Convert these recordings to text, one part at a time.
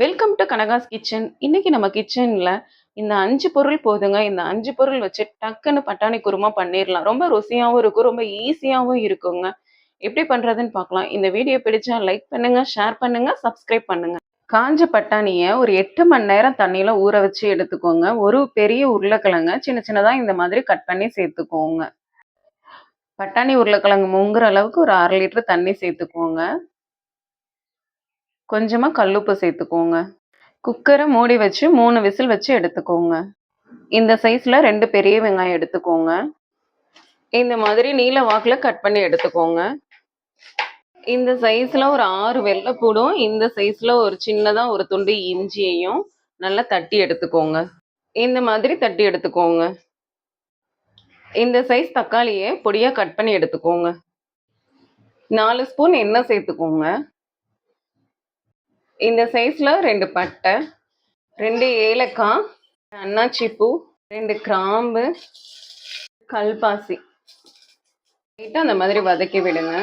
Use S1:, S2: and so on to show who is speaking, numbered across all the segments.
S1: Welcome to கனகாஸ் kitchen இன்னைக்கு நம்ம கிச்சனில் இந்த அஞ்சு பொருள் போதுங்க. இந்த அஞ்சு பொருள் வச்சு டக்குன்னு பட்டாணி குருமா பண்ணிடலாம் ரொம்ப ருசியாகவும் இருக்கும். ரொம்ப ஈஸியாகவும் இருக்குங்க. எப்படி பண்ணுறதுன்னு பார்க்கலாம். இந்த வீடியோ பிடிச்சா லைக் பண்ணுங்க ஷேர் பண்ணுங்க சப்ஸ்கிரைப் பண்ணுங்க. காஞ்ச பட்டாணியை ஒரு எட்டு மணி நேரம் தண்ணியில் ஊற வச்சு எடுத்துக்கோங்க. ஒரு பெரிய உருளைக்கிழங்க சின்ன சின்னதாக இந்த மாதிரி கட் பண்ணி சேர்த்துக்கோங்க. பட்டாணி உருளைக்கிழங்கு முங்குற அளவுக்கு ஒரு அரை லிட்டர் தண்ணி சேர்த்துக்கோங்க. கொஞ்சமா கல்லுப்பு சேர்த்துக்கோங்க. குக்கரை மூடி வச்சு மூணு விசில் வச்சு எடுத்துக்கோங்க. இந்த சைஸில் ரெண்டு பெரிய வெங்காயம் எடுத்துக்கோங்க. இந்த மாதிரி நீல வாக்கில் கட் பண்ணி எடுத்துக்கோங்க. இந்த சைஸில் ஒரு ஆறு வெள்ளைப்பூடும் இந்த சைஸில் ஒரு சின்னதாக ஒரு துண்டு இஞ்சியையும் நல்லா தட்டி எடுத்துக்கோங்க. இந்த மாதிரி தட்டி எடுத்துக்கோங்க. இந்த சைஸ் தக்காளியை பொடியாக கட் பண்ணி எடுத்துக்கோங்க. நாலு ஸ்பூன் எண்ணெய் சேர்த்துக்கோங்க. இந்த சைஸில் ரெண்டு பட்டை ரெண்டு ஏலக்காய் அன்னாச்சி பூ ரெண்டு கிராம்பு கல்பாசி. லைட்டாக அந்த மாதிரி வதக்கி விடுங்க.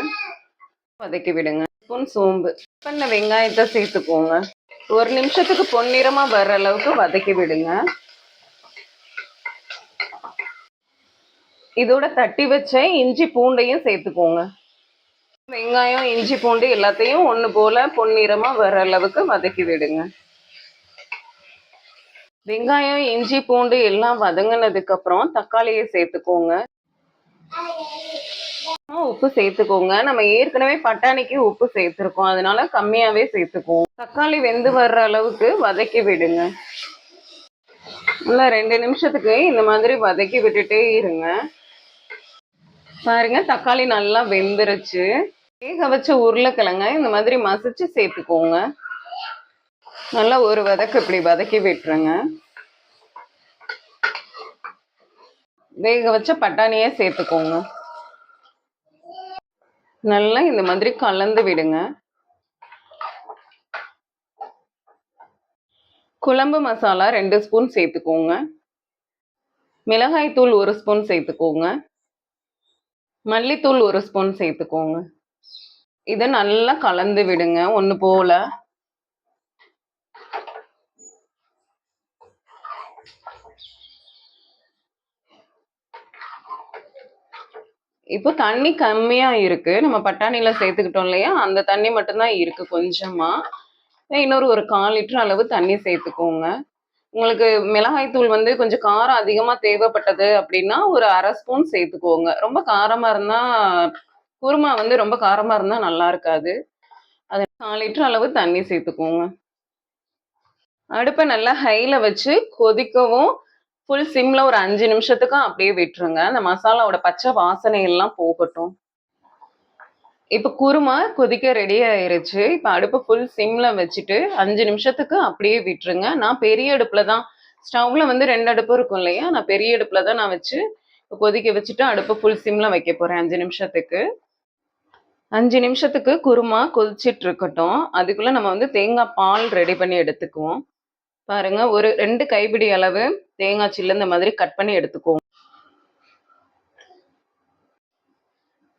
S1: வதக்கி விடுங்க. ஸ்பூன் சோம்பு. பண்ண வெங்காயத்தை சேர்த்துக்கோங்க. ஒரு நிமிஷத்துக்கு பொன்னிறமாக வர்ற அளவுக்கு வதக்கி விடுங்க. இதோட தட்டி வச்ச இஞ்சி பூண்டையும் சேர்த்துக்கோங்க. வெங்காயம் இஞ்சி பூண்டு எல்லாத்தையும் ஒன்று போல பொன்னிறமாக வர அளவுக்கு வதக்கி விடுங்க. வெங்காயம் இஞ்சி பூண்டு எல்லாம் வதங்கினதுக்கு அப்புறம் தக்காளியை சேர்த்துக்கோங்க. உப்பு சேர்த்துக்கோங்க. நம்ம ஏற்கனவே பட்டாணிக்கு உப்பு சேர்த்துருக்கோம். அதனால கம்மியாவே சேர்த்துக்குவோம். தக்காளி வெந்து வர்ற அளவுக்கு வதக்கி விடுங்க. நல்லா ரெண்டு நிமிஷத்துக்கு இந்த மாதிரி வதக்கி விட்டுட்டே இருங்க. பாருங்க தக்காளி நல்லா வெந்துருச்சு. வேக வச்ச உருளைக்கிழங்க இந்த மாதிரி மசிச்சு சேர்த்துக்கோங்க. நல்லா ஒரு வதக்கு இப்படி வதக்கி விட்டுருங்க. வேக வச்ச பட்டாணியே சேர்த்துக்கோங்க. நல்லா இந்த மாதிரி கலந்து விடுங்க. குழம்பு மசாலா ரெண்டு ஸ்பூன் சேர்த்துக்கோங்க. மிளகாய் தூள் ஒரு ஸ்பூன் சேர்த்துக்கோங்க. மல்லித்தூள் ஒரு ஸ்பூன் சேர்த்துக்கோங்க. இதை நல்லா கலந்து விடுங்க. ஒன்று போல. இப்போ தண்ணி கம்மியா இருக்கு. நம்ம பட்டாணியில சேர்த்துக்கிட்டோம் இல்லையா? அந்த தண்ணி மட்டும்தான் இருக்கு கொஞ்சமா. இன்னொரு ஒரு கால் லிட்டர் அளவு தண்ணி சேர்த்துக்கோங்க. உங்களுக்கு மிளகாய் தூள் வந்து கொஞ்சம் காரம் அதிகமாக தேவைப்பட்டது அப்படின்னா ஒரு அரை ஸ்பூன் சேர்த்துக்கோங்க. ரொம்ப காரமாக இருந்தால் குருமா வந்து ரொம்ப காரமா இருந்தா நல்லா இருக்காது. அது நாலு லிட்டர் அளவு தண்ணி சேர்த்துக்கோங்க. அடுப்பை நல்லா ஹைல வச்சு கொதிக்கவும் ஃபுல் சிம்ல ஒரு அஞ்சு நிமிஷத்துக்கு அப்படியே விட்டுருங்க. அந்த மசாலாவோட பச்சை வாசனை எல்லாம் போகட்டும். இப்போ குருமா கொதிக்க ரெடி ஆயிருச்சு. இப்போ அடுப்பு ஃபுல் சிம்ல வச்சுட்டு அஞ்சு நிமிஷத்துக்கு அப்படியே விட்டுருங்க. நான் பெரிய அடுப்புல தான் ஸ்டவ்ல வந்து ரெண்டு அடுப்பு இருக்கும் இல்லையா? நான் பெரிய அடுப்புல தான் நான் வச்சு கொதிக்க வச்சுட்டு அடுப்பு ஃபுல் சிம்ல வைக்க போறேன் அஞ்சு நிமிஷத்துக்கு. அஞ்சு நிமிஷத்துக்கு குருமா கொதிச்சிட்டு இருக்கட்டும் அதுக்குள்ள நம்ம வந்து தேங்காய் பால் ரெடி பண்ணி எடுத்துக்குவோம். பாருங்க ஒரு ரெண்டு கைப்பிடி அளவு தேங்காய் சில்லு இந்த மாதிரி கட் பண்ணி எடுத்துக்குவோம்.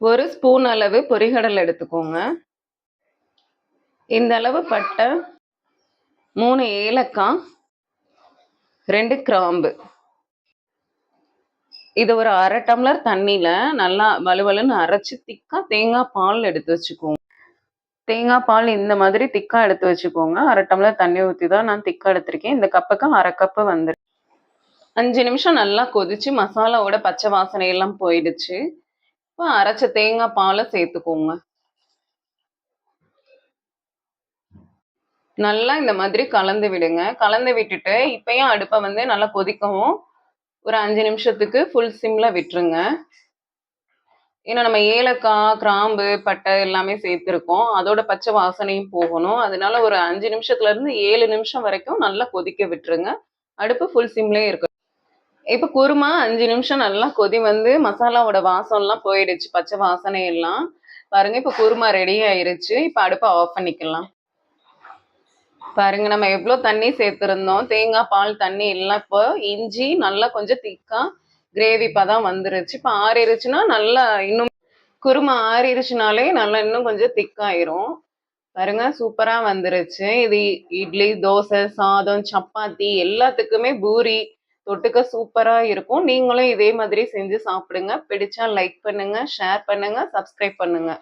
S1: ஒரு ஸ்பூன் அளவு பொரிகடல் எடுத்துக்கோங்க. இந்த அளவு பட்டை மூணு ஏலக்காய் ரெண்டு கிராம்பு. இது ஒரு அரை டம்ளர் தண்ணியில் நல்லா வலுவலுன்னு அரைச்சி திக்கா தேங்காய் பால் எடுத்து வச்சுக்கோங்க. தேங்காய் பால் இந்த மாதிரி திக்கா எடுத்து வச்சுக்கோங்க. அரை டம்ளர் தண்ணி ஊற்றி தான் நான் திக்கா எடுத்திருக்கேன். இந்த கப்புக்கு அரை கப்பு வந்துரு அஞ்சு நிமிஷம் நல்லா கொதிச்சு மசாலாவோட பச்சை வாசனை எல்லாம் போயிடுச்சு. இப்போ அரைச்ச தேங்காய் பாலை சேர்த்துக்கோங்க. நல்லா இந்த மாதிரி கலந்து விடுங்க. கலந்து விட்டுட்டு இப்பயும் அடுப்பை வந்து நல்லா கொதிக்கவும் ஒரு அஞ்சு நிமிஷத்துக்கு ஃபுல் சிம்ல விட்டுருங்க. ஏன்னா நம்ம ஏலக்காய் கிராம்பு பட்டை எல்லாமே சேர்த்துருக்கோம். அதோட பச்சை வாசனையும் போகணும். அதனால ஒரு அஞ்சு நிமிஷத்துல இருந்து ஏழு நிமிஷம் வரைக்கும் நல்லா கொதிக்க விட்டுருங்க. அடுப்பு ஃபுல் சிம்லேயே இருக்கும் இப்போ குருமா அஞ்சு நிமிஷம் நல்லா கொதி வந்து மசாலாவோட வாசம்லாம் போயிடுச்சு. பச்சை வாசனை எல்லாம் பாருங்க இப்போ குருமா ரெடி ஆயிருச்சு. இப்போ அடுப்பை ஆஃப் பண்ணிக்கலாம். பாருங்க நம்ம எவ்வளோ தண்ணி சேர்த்துருந்தோம். தேங்காய் பால் தண்ணி எல்லாம் இப்போ இஞ்சி நல்லா கொஞ்சம் திக்காக கிரேவி இப்போ தான் வந்துருச்சு. இப்போ ஆறிடுச்சுன்னா நல்லா இன்னும் குருமா ஆறிடுச்சுனாலே நல்லா இன்னும் கொஞ்சம் திக்காயிரும். பாருங்க சூப்பராக வந்துருச்சு. இது இட்லி தோசை சாதம் சப்பாத்தி எல்லாத்துக்குமே பூரி தொட்டுக்க சூப்பராக இருக்கும். நீங்களும் இதே மாதிரி செஞ்சு சாப்பிடுங்க. பிடிச்சா லைக் பண்ணுங்க ஷேர் பண்ணுங்க சப்ஸ்கிரைப் பண்ணுங்க.